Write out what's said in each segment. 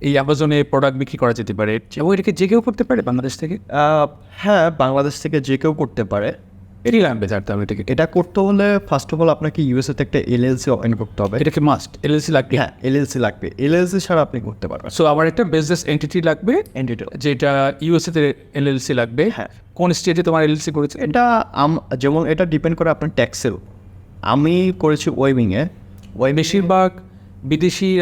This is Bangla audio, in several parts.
এই অ্যামাজনে প্রোডাক্ট বিক্রি করা যেতে পারে এবং এটাকে যে কেউ করতে পারে বাংলাদেশ থেকে? হ্যাঁ বাংলাদেশ থেকে যে কেউ করতে পারে। এটি লাগবে জানতাম এটাকে। এটা করতে হলে ফার্স্ট অফ অল আপনাকে ইউএসএ তে একটা এলএলসি ওপেন করতে হবে। এটাকে মাস্ট এলএলসি লাগবে। হ্যাঁ এলএলসি লাগবে। এলএলসি ছাড়া আপনি করতে পারবেন। সো আমার একটা বিজনেস এন্টিটি লাগবে এন্টিটি যেটা ইউএসএ তে এলএলসি লাগবে। হ্যাঁ। কোন স্টেটে তোমার এলএলসি করেছে? এটা আম- যেমন এটা ডিপেন্ড করে আপনার ট্যাক্সের আমি করেছি ওয়েবিংয়ে ওয়েবিং বেশিরভাগ বিদেশি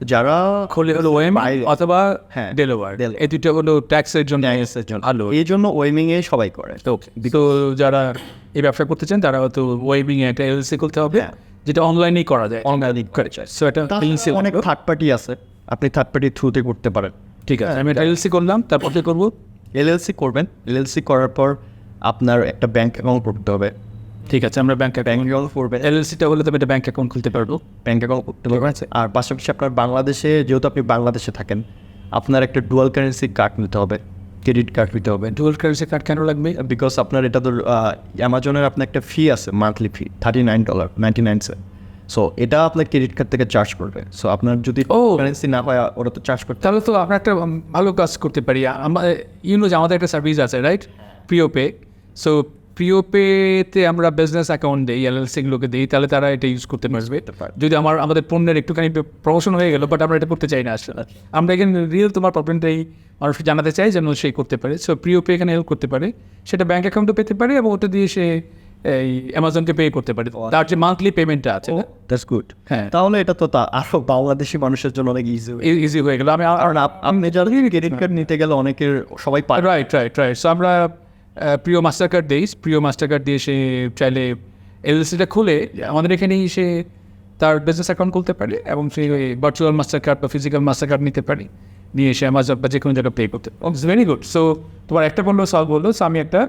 যারা খোলে হলো ওয়েম অথবা হ্যাঁ, ডেলোয়ার। এই দুটো হলো ট্যাক্সের জন্য ট্যাক্সের জন্য। ভালো। এই জন্য ওয়েবিংয়ে সবাই করে। তো তো যারা এই ব্যবসা করতে চান তারা হয়তো ওয়েবিং এ একটা এলএলসি করতে হবে হ্যাঁ। যেটা অনলাইনেই করা যায়। অনলাইনে করে যায়। সো এটা অনেক থার্ড পার্টি আছে। আপনি থার্ড পার্টির থ্রুতে করতে পারেন। ঠিক আছে আমি এটা এলএলসি করলাম তারপর কি করব? এলএলসি করবেন। এলএলসি করার পর আপনার একটা ব্যাংক অ্যাকাউন্ট করতে হবে। ঠিক আছে আমরা ব্যাংক ব্যাংক অ্যাকাউন্ট করবেন এলএলসিটা হলে তবে এটা ব্যাংক অ্যাকাউন্ট খুলতে পারব। ব্যাংক অ্যাকাউন্ট করতে পারবেন আর পাশাপাশি আপনার বাংলাদেশে যেহেতু আপনি বাংলাদেশে থাকেন আপনার একটা ডুয়াল কারেন্সি কার্ড নিতে হবে ক্রেডিট কার্ড নিতে হবে। ডুয়াল কারেন্সি কার্ড কেন লাগবে? বিকজ আপনার এটা তো অ্যামাজনের আপনার একটা ফি আছে monthly fee thirty nine dollar ninety nine cent so এটা আপনার ক্রেডিট কার্ড থেকে চার্জ করবে। সো আপনার যদি ও। কারেন্সি না হয় ওরা তো চার্জ করতে তাহলে তো আমরা একটা ভালো কাজ করতে পারি। আমার ইউনো যে আমাদের একটা সার্ভিস আছে রাইট প্রিয় পে সো প্রিয় পেতে আমরা বিজনেস অ্যাকাউন্ট দিই এলএলসিগুলোকে দিই তাহলে তারা এটা ইউজ করতে পারবে। পারে। যদি আমার আমাদের পণ্যের একটুখানি প্রমোশন হয়ে গেল বাট আমরা এটা করতে চাই না আসলে। আমরা এখানে রিয়েল তোমার প্রবলেমটাই মানুষকে জানাতে চাই যেন সেই করতে পারে। সো প্রিয় পে এখানে হেল্প করতে পারে। সেটা ব্যাঙ্ক অ্যাকাউন্টও পেতে পারে এবং ওটা দিয়ে সে এই অ্যামাজনকে পে করতে পারে। তার যে মান্থলি পেমেন্টটা আছে দ্যাটস গুড হ্যাঁ। তাহলে এটা তো তা আরও বাংলাদেশি মানুষের জন্য অনেক ইজি ইজি হয়ে গেল। আমি আর কারণ আপনি যারা ক্রেডিট কার্ড নিতে গেলে অনেকের সবাই রাইট রাইট রাইট সো আমরা প্রিয় মাস্টার কার্ড দিই প্রিয় মাস্টার কার্ড দিয়ে সে চাইলে এলএলসিটা খুলে আমাদের এখানেই সে তার বিজনেস অ্যাকাউন্ট খুলতে পারে এবং সে ওই ভার্চুয়াল মাস্টার কার্ড বা ফিজিক্যাল মাস্টার কার্ড নিতে পারে। নিয়ে সে অ্যামাজন বা যে কোনো জায়গায় পে করতে ইটস ভেরি গুড সো তোমার একটা পণ্য সলভ হলো সো আমি একটা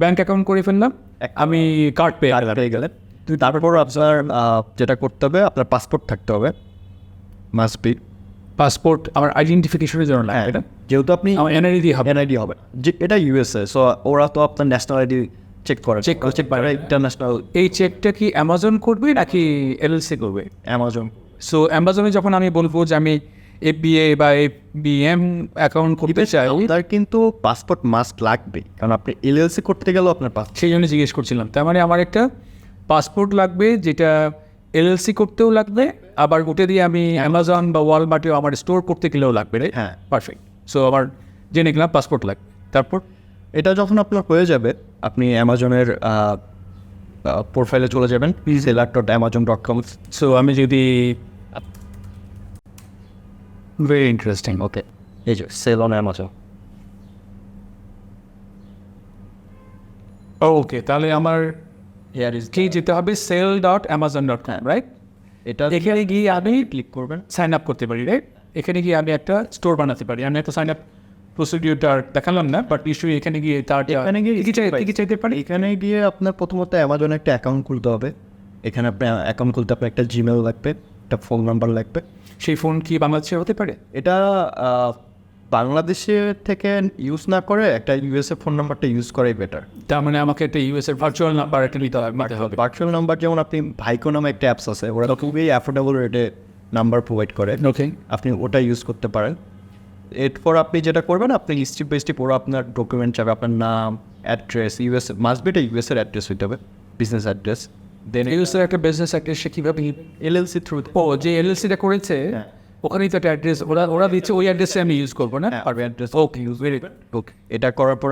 ব্যাঙ্ক অ্যাকাউন্ট করে ফেললাম। আমি কার্ড পে পেয়ে গেলেন তারপর আপনার যেটা করতে হবে আপনার পাসপোর্ট থাকতে হবে। মাস্ট বি পাসপোর্ট আমার আইডেন্টিফিকেশনের জন্য হ্যাঁ লাগে এটা যেহেতু আপনি আমার এনআইডি দিয়ে হবে। এনআইডি হবে। যে এটা ইউএসএ সো ওরা তো আপনার ন্যাশনাল আইডি চেক করে। চেক করে, চেক করে ইন্টারন্যাশনাল এই চেকটা কি অ্যামাজন করবে নাকি এলএলসি করবে? অ্যামাজন সো অ্যামাজনে যখন আমি বলব যে আমি এফবিএ বা এফবিএম অ্যাকাউন্ট করতে চাই তার কিন্তু পাসপোর্ট মাস্ট লাগবে কারণ আপনি এলএলসি করতে গেলেও আপনার পাসপোর্ট সেই জন্য জিজ্ঞেস করছিলাম। তার মানে আমার একটা পাসপোর্ট লাগবে যেটা এলএলসি করতেও লাগবে আবার ওটা দিয়ে আমি অ্যামাজন বা ওয়ালমার্টেও আমার স্টোর করতে গেলেও লাগবে রে হ্যাঁ। পারফেক্ট সো আমার জেনে গেলাম পাসপোর্ট লাগবে। তারপর? এটা যখন আপনার হয়ে যাবে আপনি অ্যামাজনের প্রোফাইলে চলে যাবেন seller dot Amazon dot com so আমি যদি ভেরি ইন্টারেস্টিং ওকে এই যে সেল অন অ্যামাজন ওকে তাহলে আমার হেয়ার ইজ কি যেতে হবে? Sell dot Amazon dot com right এটা এখানে গিয়ে আমি ক্লিক করবেন সাইন আপ করতে পারি রাইট এখানে গিয়ে আমি একটা স্টোর বানাতে পারি। আমি একটা সাইন আপ প্রসিডিউরটা দেখালাম না বাট নিশ্চয়ই এখানে গিয়ে তার এখানে গিয়ে কি চাই কি চাইতে পারি? এখানে গিয়ে আপনার প্রথমত অ্যামাজনে একটা অ্যাকাউন্ট খুলতে হবে। এখানে আপনার অ্যাকাউন্ট খুলতে আপনার একটা জিমেল লাগবে একটা ফোন নাম্বার লাগবে। সেই ফোন কি বাংলাদেশে হতে পারে? এটা আহ, বাংলাদেশে থেকে ইউজ না করে একটা ইউএসএ ফোন নাম্বারটা ইউজ করাই বেটার তার মানে আমাকে একটা ইউএস এর ভার্চুয়াল নাম্বার একটা নিতে হবে ভার্চুয়াল নাম্বার যেমন আপনি ভাইকো নামে একটা অ্যাপস আছে ওরা খুবই অ্যাফোর্ডেবল রেটে নাম্বার প্রোভাইড করে। ওকে আপনি ওটা ইউজ করতে পারেন। এরপর আপনি যেটা করবেন আপনি স্টেপ বাই স্টেপ ওরা আপনার ডকুমেন্ট চাবে আপনার নাম অ্যাড্রেস ইউএস মাস্ট বি এটা ইউএস এর অ্যাড্রেস হইতে হবে বিজনেস অ্যাড্রেস দেন ইউএস এর একটা বিজনেস অ্যাড্রেস সে কীভাবে এলএলসি থ্রু ও যে এলএলসিটা করেছে হ্যাঁ। ওখানেই তো একটা অ্যাড্রেস ওরা ওরা দিচ্ছে ওই অ্যাড্রেসে আমি ইউজ করব না? পারবে address okay use very okay এটা করার পর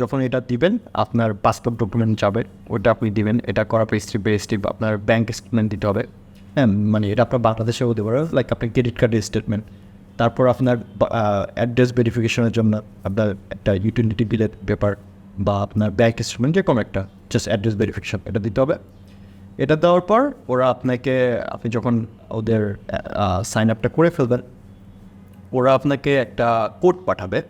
যখন এটা দিবেন আপনার পাসপোর্ট ডকুমেন্ট যাবে ওটা আপনি দিবেন। এটা করার পর স্টেপ বাই স্টেপ আপনার ব্যাঙ্ক স্টেটমেন্ট দিতে হবে। হ্যাঁ মানে এটা আপনার বাংলাদেশেও হতে পারে লাইক আপনার ক্রেডিট কার্ডের স্টেটমেন্ট তারপর আপনার অ্যাড্রেস ভেরিফিকেশনের জন্য আপনার একটা ইউটিলিটি বিলের পেপার বা আপনার ব্যাঙ্ক স্টেটমেন্ট যে কোনো একটা জাস্ট অ্যাড্রেস ভেরিফিকেশন এটা দিতে হবে। এটা দেওয়ার পর ওরা আপনাকে আপনি যখন ওদের সাইন আপটা করে ফেলবেন ওরা আপনাকে একটা কোড পাঠাবে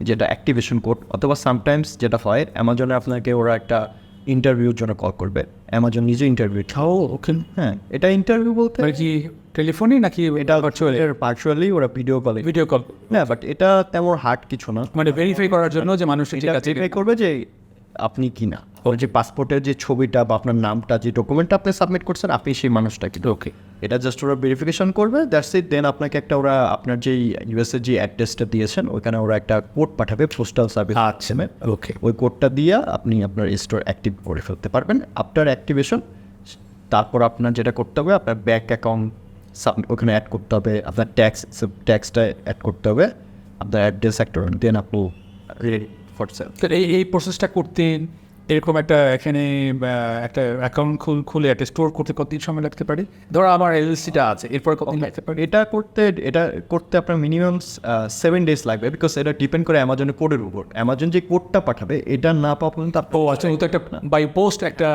যেটা অ্যাক্টিভেশন কোড অথবা সামটাইমস যেটা হয় অ্যামাজনে আপনাকে ওরা একটা ইন্টারভিউর জন্য কল করবে। অ্যামাজন নিজে ইন্টারভিউ ও ওকে হ্যাঁ এটা ইন্টারভিউ বলতে মানে কি টেলিফোনে নাকি এটা ভার্চুয়াল ভার্চুয়ালি ওরা ভিডিও কলে ভিডিও কল না বাট এটা তেমন হার্ড কিছু না। মানে ভেরিফাই করার জন্য যে মানুষ ঠিক এটা আছে verify করবে যে আপনি কি না ওই যে পাসপোর্টের যে ছবিটা বা আপনার নামটা যে ডকুমেন্টটা আপনি সাবমিট করছেন আপনি সেই মানুষটাকে ওকে এটা জাস্ট ওরা ভেরিফিকেশন করবে দ্যাটস ইট দেন আপনাকে একটা ওরা আপনার যেই ইউএসএ যে অ্যাড্রেসটা দিয়েছেন ওইখানে ওরা একটা কোড পাঠাবে পোস্টাল সার্ভিস আচ্ছা ওকে ওই কোডটা দিয়ে আপনি আপনার স্টোর অ্যাক্টিভ করে ফেলতে পারবেন। আফটার অ্যাক্টিভেশন তারপর আপনার যেটা করতে হবে আপনার ব্যাঙ্ক অ্যাকাউন্ট সাব ওখানে অ্যাড করতে হবে আপনার ট্যাক্স ট্যাক্সটা অ্যাড করতে হবে আপনার অ্যাড্রেস একটা দেন আপনি রেডি ফর সেল এই এই প্রসেসটা করতে এরকম একটা এখানে একটা অ্যাকাউন্ট খুল খুলে একটা স্টোর করতে কতদিন সময় লাগতে পারে? ধরো আমার এলএলসিটা আছে এরপর কতদিন লাগতে পারে? এটা করতে এটা করতে আপনার মিনিমাম সেভেন ডেজ লাগবে বিকজ এটা ডিপেন্ড করে অ্যামাজনের কোডের উপর। অ্যামাজন যে কোডটা পাঠাবে এটা না পাওয়া পর্যন্ত ও আচ্ছা ও তো একটা বাই পোস্ট একটা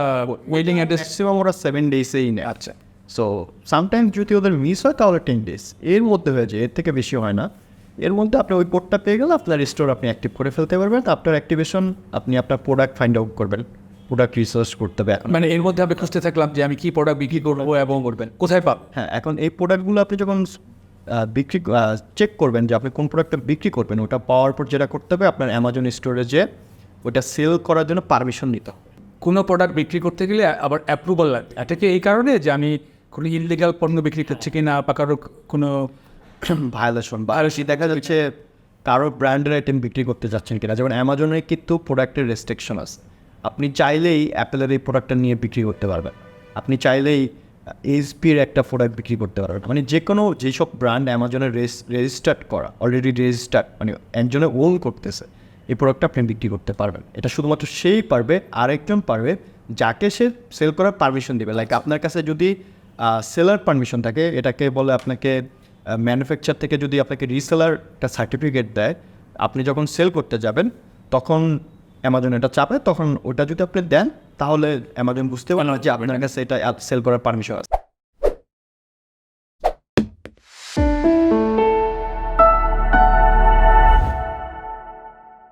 ওয়েডিং অ্যাড্রেস ম্যাক্সিমাম ওরা সেভেন ডেজেই নেয়। আচ্ছা। সো সামটাইমস যদি ওদের মিস হয় তাহলে টেন ডেজ এর মধ্যে হয়ে যায় এর থেকে বেশি হয় না। এর মধ্যে আপনি ওই কোডটা পেয়ে গেলে আপনার স্টোর আপনি অ্যাক্টিভ করে ফেলতে পারবেন। আফটার অ্যাক্টিভেশন আপনি আপনার প্রোডাক্ট ফাইন্ড আউট করবেন। প্রোডাক্ট রিসার্চ করতে হবে মানে এর মধ্যে আমি খুঁজতে থাকলাম যে আমি কী প্রোডাক্ট বিক্রি করব এবং করবেন। কোথায় পাব? হ্যাঁ এখন এই প্রোডাক্টগুলো আপনি যখন বিক্রি চেক করবেন যে আপনি কোন প্রোডাক্টটা বিক্রি করবেন ওটা পাওয়ার পর যেটা করতে হবে আপনার অ্যামাজন স্টোরেজে ওটা সেল করার জন্য পারমিশন নিতে হবে। কোনো প্রোডাক্ট বিক্রি করতে গেলে আবার অ্যাপ্রুভাল লাগবে এটা কি এই কারণে যে আমি কোনো ইলিগাল পণ্য বিক্রি করছি কি না বা কারও কোনো ভায়োলেশন আরও দেখা যাচ্ছে কারও ব্র্যান্ডের আইটেম বিক্রি করতে যাচ্ছেন কিনা। যেমন অ্যামাজনের কিন্তু প্রোডাক্টের রেস্ট্রিকশন আছে। আপনি চাইলেই অ্যাপেলের এই প্রোডাক্টটা নিয়ে বিক্রি করতে পারবেন। আপনি চাইলেই এইচপির একটা প্রোডাক্ট বিক্রি করতে পারবেন। মানে যে কোনো যেসব ব্র্যান্ড অ্যামাজনে রেজিস্টার্ড করা অলরেডি রেজিস্টার্ড মানে একজনে ওন করতেছে, এই প্রোডাক্টটা আপনি বিক্রি করতে পারবেন। এটা শুধুমাত্র সেই পারবে, আরেকজন পারবে যাকে সে সেল করার পারমিশন দেবে। লাইক আপনার কাছে যদি সেলার পারমিশন থাকে, এটাকে বলে আপনাকে ম্যানুফ্যাকচার থেকে যদি আপনাকে রিসেলার একটা সার্টিফিকেট দেয় আপনি যখন সেল করতে যাবেন তখন অ্যামাজন এটা চাপে তখন ওটা যদি আপনি দেন তাহলে অ্যামাজন বুঝতে পারেন যে আপনার কাছে এটা সেল করার পারমিশন আছে।